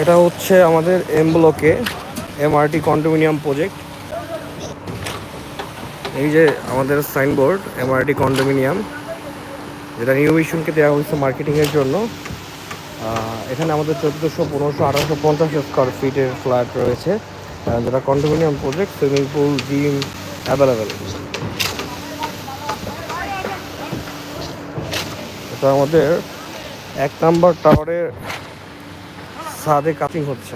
এটা হচ্ছে আমাদের এম ব্লকে এমআরটি কন্ডোমিনিয়াম প্রজেক্ট এই যে আমাদের সাইনবোর্ড এমআরটি কন্ডোমিনিয়াম যেটা নিউ মিশনকে দেওয়া হয়েছে মার্কেটিংয়ের জন্য। এখানে আমাদের চোদ্দোশো, পনেরোশো, আঠারোশো, পঞ্চাশ স্কোয়ার ফিটের ফ্ল্যাট রয়েছে। যেটা condominium project swimming pool gym available এটা আমাদের এক নাম্বার টাওয়ারের ছাদে কাটিং হচ্ছে।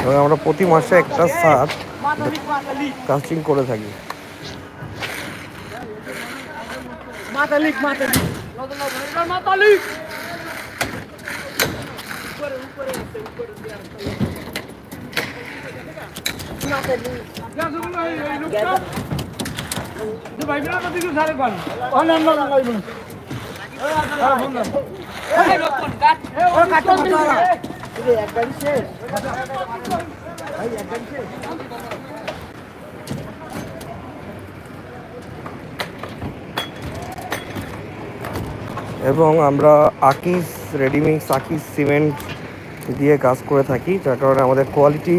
এবং আমরা প্রতি মাসে একটা ছাদ কাস্টিং করে থাকি। মাতালিক মাতালিক। মাতালিক। ভাই বিনা কত কিছু সারে পান। এবং আমরা আকিস রেডিমিক্স আকিস সিমেন্ট দিয়ে কাজ করে থাকি, যার কারণে আমাদের কোয়ালিটি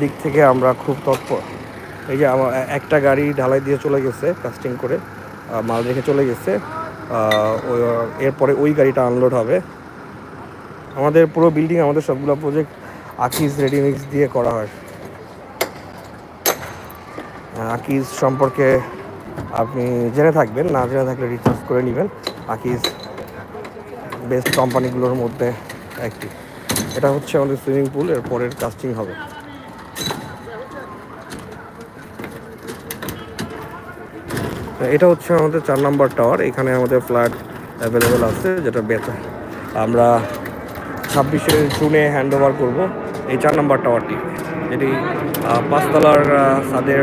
দিক থেকে আমরা খুব তৎপর। এই যে আমার একটা গাড়ি ঢালাই দিয়ে চলে গেছে কাস্টিং করে মাল রেখে চলে গেছে। এরপরে ওই গাড়িটা আনলোড হবে। আমাদের পুরো বিল্ডিং আমাদের সবগুলো প্রজেক্ট আকিস রেডিমিক্স দিয়ে করা হয়। আহ, আকিস সম্পর্কে আপনি জেনে থাকবেন না জেনে থাকলে রিচার্জ করে নেবেন। আকিস বেস্ট কোম্পানিগুলোর মধ্যে একটি। এটা হচ্ছে আমাদের সুইমিং পুল এর পরের কাস্টিং হবে। এটা হচ্ছে আমাদের চার নাম্বার টাওয়ার এখানে আমাদের ফ্ল্যাট অ্যাভেলেবেল আছে, যেটা বেচা। আমরা ছাব্বিশে জুনে হ্যান্ড ওভার করব এই চার নাম্বার টাওয়ারটি যেটি পাঁচতলার ছাদের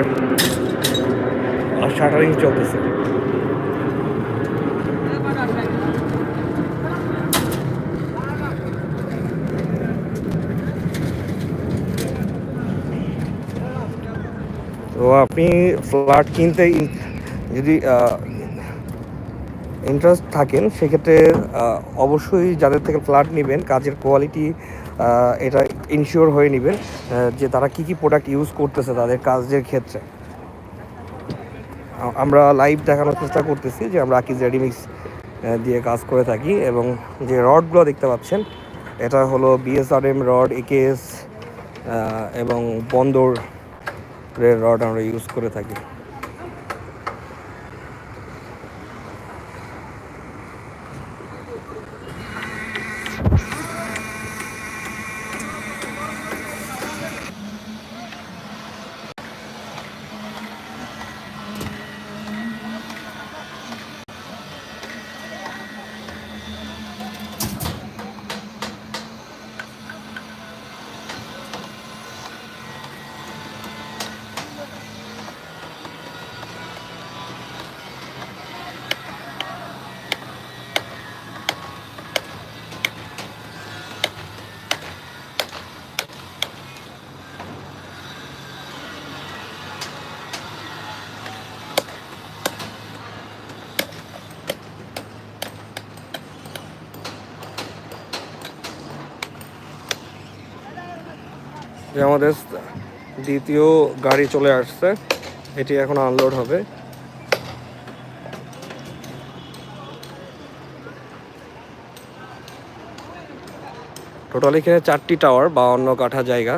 শাটারিং চলতেছে। তো আপনি ফ্ল্যাট কিনতে যদি ইন্টারেস্ট থাকেন, সেক্ষেত্রে অবশ্যই যাদের থেকে ফ্ল্যাট নেবেন, কাজের কোয়ালিটি এটা ইনশিওর হয়ে নেবেন যে তারা কি কি প্রোডাক্ট ইউজ করতেছে তাদের কাজের ক্ষেত্রে। আমরা লাইভ দেখানোর চেষ্টা করতেছি যে আমরা আকিজ রেডিমিক্স দিয়ে কাজ করে থাকি এবং যে রডগুলো দেখতে পাচ্ছেন, এটা হলো বিএসআরএম রড একেএস এবং বন্দরের রড আমরা ইউজ করে থাকি। যে আমাদের দ্বিতীয় গাড়ি চলে আসছে, এটি এখন আনলোড হবে। টোটালি এখানে চারটি টাওয়ার বা অন্য কাঠা জায়গা।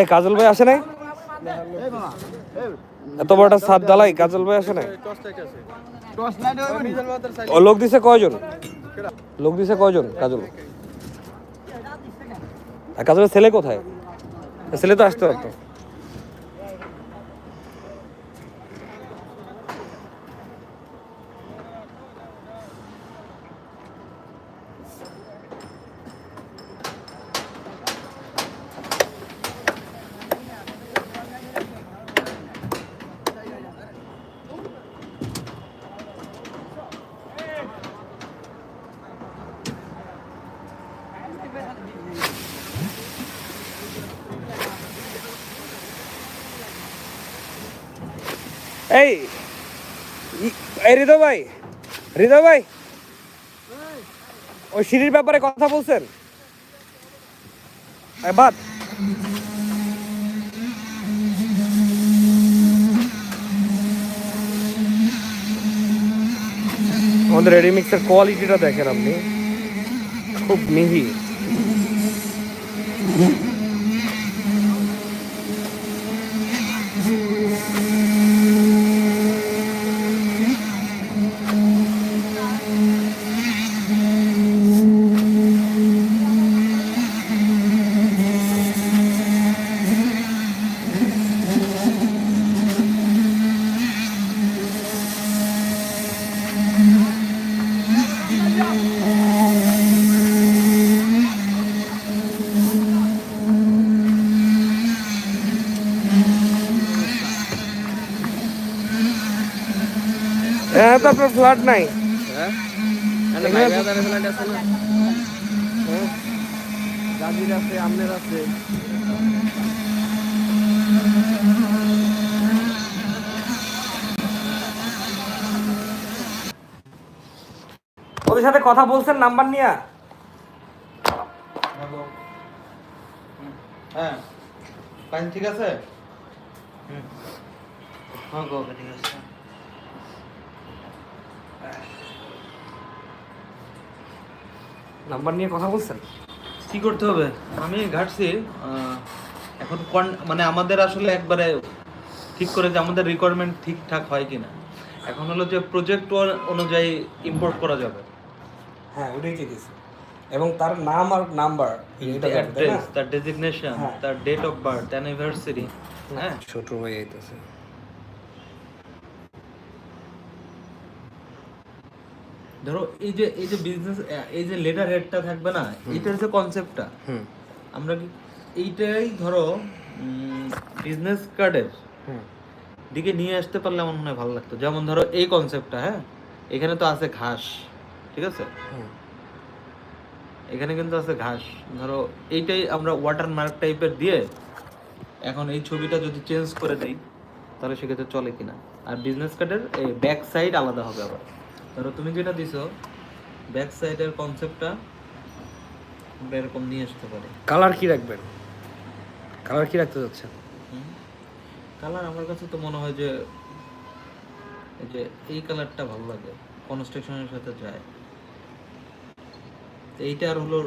এই কাজল ভাই আসে নাই? এত বড় একটা সাত ডালাই কাজল ভাই আসে নাই? ও লোক দিছে কয়জন? লোক দিছে কয়জন, কাজল? আর কাজলের ছেলে কোথায়? ছেলে তো আসতে পারতো। এই এই হৃদয় ভাই হৃদয় ভাই। ওই সিঁড়ির ব্যাপারে কথা বলছেন? বাদ। আমাদের রেডিমিক্সের কোয়ালিটিটা দেখেন আপনি। খুব মিহি। হ্যাঁ তো আপনার ফ্ল্যাট নাই। হ্যাঁ? আছে আমনের আছে। ওদের সাথে কথা বলছেন নাম্বার নিয়ে? হ্যাঁ। ঠিক আছে? হ্যাঁ গো ঠিক আছে। নাম্বার নিয়ে কথা বলছেন? কি করতে হবে? আমি ঘাটছি আহ, এখন কন- মানে আমাদের আসলে একবারে ঠিক করে যে আমাদের রিকোয়ারমেন্ট ঠিকঠাক হয় কিনা। এখন হলো যে প্রজেক্ট অনুযায়ী ইম্পোর্ট করা যাবে। হ্যাঁ ওটাই চেয়েছি এবং তার নাম আর নাম্বার? তার ডেজিগনেশন হ্যাঁ। তার ডেট অফ বার্থ অ্যানিভার্সারি হ্যাঁ। ছোট হয়ে যাইতেছে ধরো এই যে এই যে বিজনেস এই যে লেটার হেডটা থাকবে না এটার যে কনসেপ্টটা হুম। আমরা কি এইটাই ধরো বিজনেস কার্ডের হুম। দিকে নিয়ে আসতে পারলে আমার মনে হয় ভালো লাগতো। যেমন ধরো এই কনসেপ্টটা হ্যাঁ? এখানে তো আছে ঘাস ঠিক আছে? এখানে কিন্তু আছে ঘাস। ধরো এইটাই আমরা ওয়াটার মার্ক টাইপের দিয়ে এখন এই ছবিটা যদি চেঞ্জ করে দেই তাহলে সেক্ষেত্রে চলে কিনা। আর বিজনেস কার্ডের এই ব্যাক সাইড আলাদা হবে আবার। ধরো তুমি যেটা দিছো ব্যাক সাইডের কনসেপ্টটা আমরা এরকম নিয়ে আসতে পারি। কালার কি রাখবেন? কালার কি রাখতে যাচ্ছেন কালার আমার কাছে তো মনে হয় যে এই যে এই কালারটা ভালো লাগে কনস্ট্রাকশনের সাথে যায়। এইটা আর হলো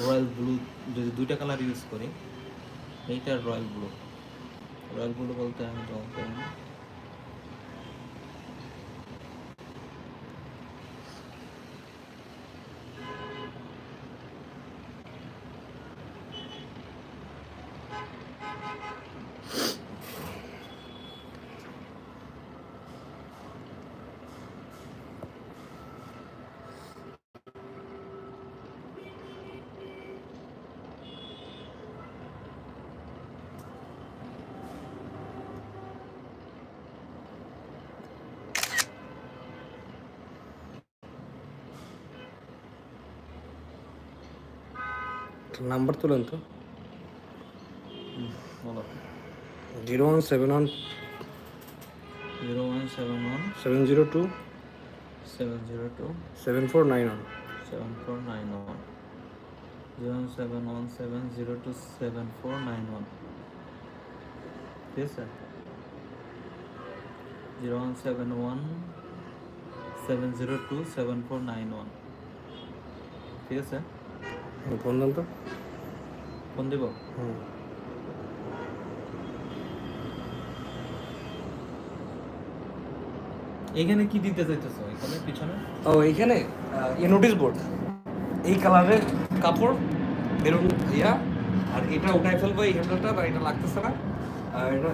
রয়্যাল ব্লু যদি দুইটা কালার ইউজ করি এইটা রয়্যাল ব্লু রয়্যাল ব্লু বলতে আমি তো না। নাম্বার তুলেন তো। Zero one seven one zero one seven one seven zero two seven zero two seven four nine one. Seven four nine one zero seven one seven zero two seven four nine one. ঠিক আছে? Zero one seven one seven zero two seven four nine one. ঠিক আছে? Phone দেন তো। Phone দিব? হুম। এইখানে কি দিতে চাইতেছো? এখানে? পিছনে? ও এইখানে ইয়ে নোটিশ বোর্ড এই কালারের কাপড় বেরুন ইয়া আর এটা উঠাই ফেলব এই হ্যান্ডেলটা বা এটা লাগতেছে না। এটা